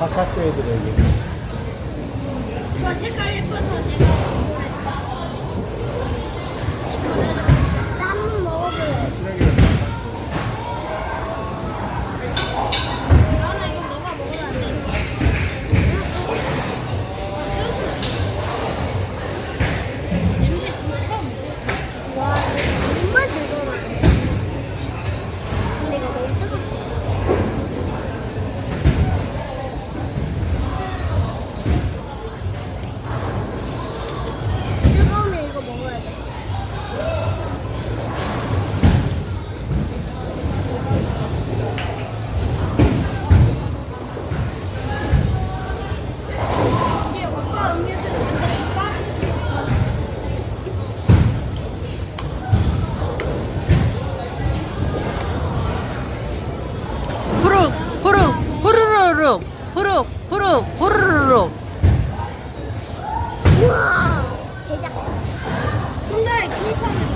Akasya'ya buraya geliyor. Tekrar yapalım. 호루룩 호루룩 우와 대작. 근데 기입하면